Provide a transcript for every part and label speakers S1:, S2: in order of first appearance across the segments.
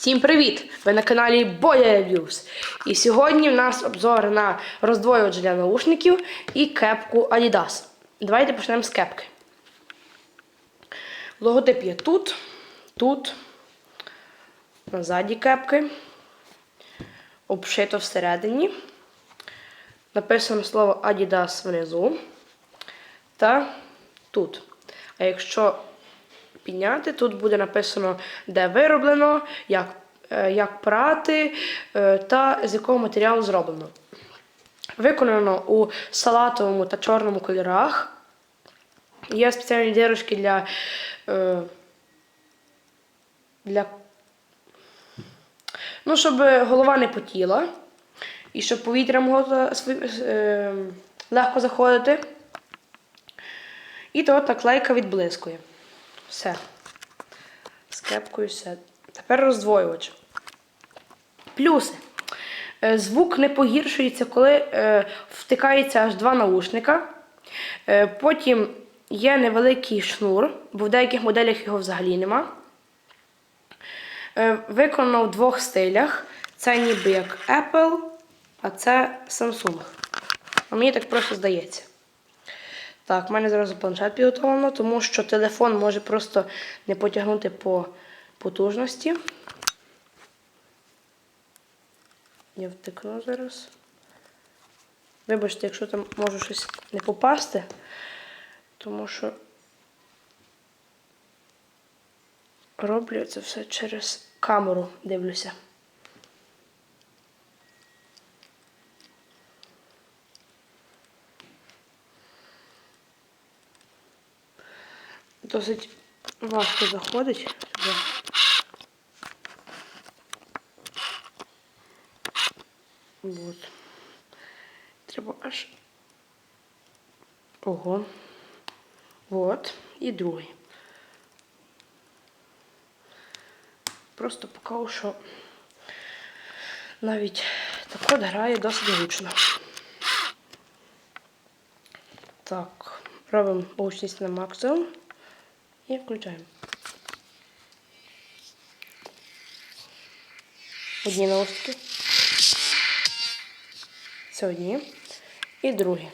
S1: Всім привіт! Ви на каналі Боя Reviews. І сьогодні в нас обзор на роздвоювач для наушників і кепку Adidas. Давайте почнемо з кепки. Логотип є тут, тут, назаді кепки, обшито всередині. Написано слово Adidas внизу та тут. А якщо підняти, тут буде написано, де вироблено, як, е, як прати е, та з якого матеріалу зроблено. Виконано у салатовому та чорному кольорах. Є спеціальні дірочки для, е, для ну, щоб голова не потіла. І щоб повітря могло легко заходити. І то наклейка відблискує. Все. З кепкою все. Тепер роздвоювач. Плюси. Е, Звук не погіршується, коли е, втикається аж два наушника. Е, потім є невеликий шнур, бо в деяких моделях його взагалі нема. Виконано в двох стилях. Це ніби як Apple, а це Samsung. А мені так просто здається. Так, в мене зараз планшет підготовлено, тому що телефон може просто не потягнути по потужності. Я втикну зараз. Вибачте, якщо там може щось не попасти, тому що роблю це все через камеру, дивлюся. Досить важко заходить сюди. Вот. Треба аж. Ого. Вот. І другий. Просто покажу, що навіть так от грає досить гучно. Так, робимо гучність на максимум. І включаємо. Одні наушники. Це одні. І другі.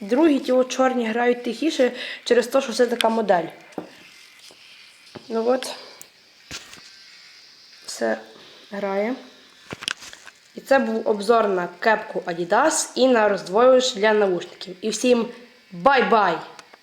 S1: Другі ті чорні грають тихіше через те, що це така модель. Ну от. Все грає. Це був обзор на кепку Adidas і на роздвоювач для наушників. І всім бай-бай!